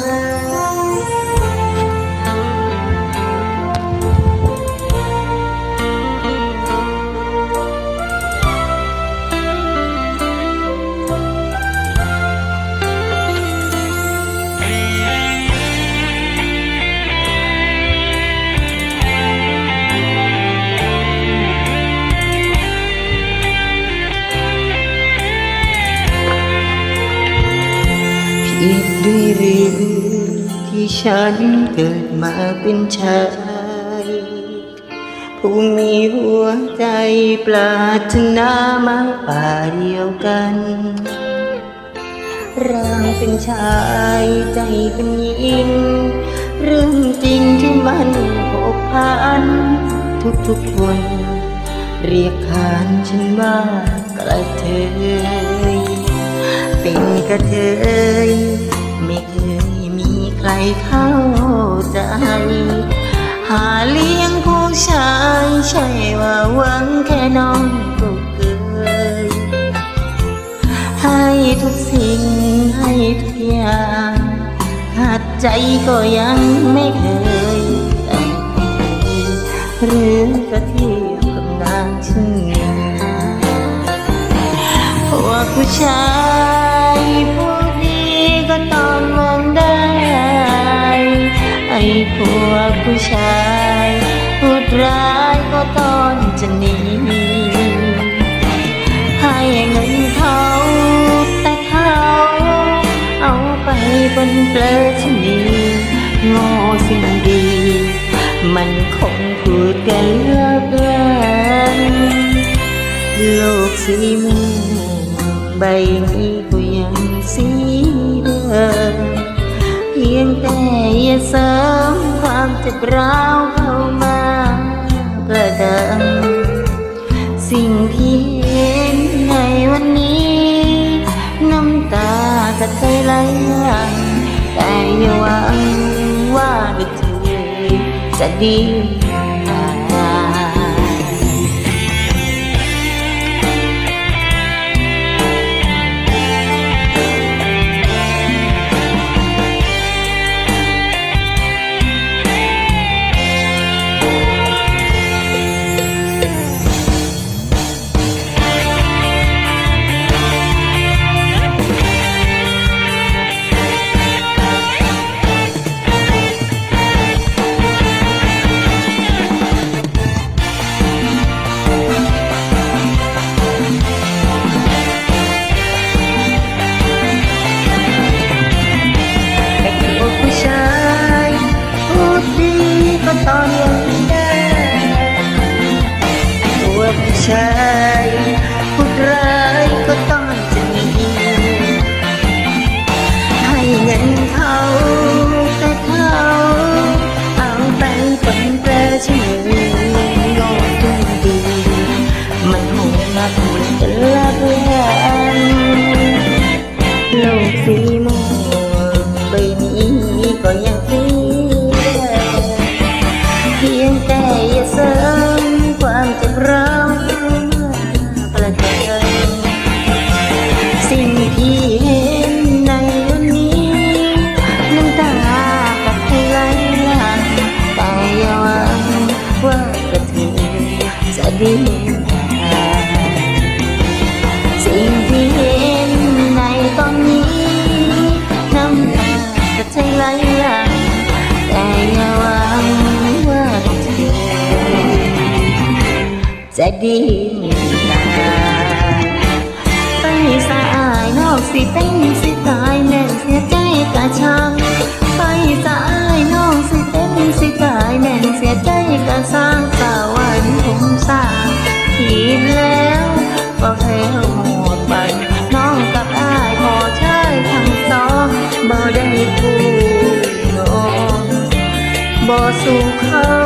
Yeah. ผิดด้วยหรือที่ฉันเกิดมาเป็นชาย ผู้มีหัวใจปรารถนามาป่าเดียวกัน ร่างเป็นชายใจเป็นหญิง เรื่องจริงที่มันผกพัน ทุกๆคน เรียกขานฉันว่ากระเทย เป็นกระเทยไม่เคยมีใครเข้าใจ หาเลี้ยงผู้ชายใช่ว่าหวังแค่น้องก็เกยให้ทุกสิ่งให้ทุกอย่างขาดใจก็ยังไม่เคยแต่หรือก็เทียบกับนางชื่อพวกผู้ชาย ไอ้พวผู้ชายพูดร้ายก็ตองจะหนีให้เงินเขาแต่เขาเอาไปเป็นเปลือชนีโง่สิ่งดี มันคงพูดกันเลิกเลินโลกสีม่วงใบนี้ พียงแต่อย่าเสริมความเจ็บร้าวเข้ามาประดังสิ่งที่เห็นในวันนี้ น้ำตาจะเคยไหลหลังแต่อย่าหวังว่ากับเธอจะดี ตั จะดีกว่าไปสายนอกสิเต้นสิตายแม่นเสียใจกะช่างไปสายนอกสิเต้นสิตายแม่นเสียใจกะสร้างสาวันผมสร้างผิดแล้วบอกแล้หมดไปน้องกับอ้ายพอใช้ทั้งสองบ่ได้คู่นอนบ่สู้ใคร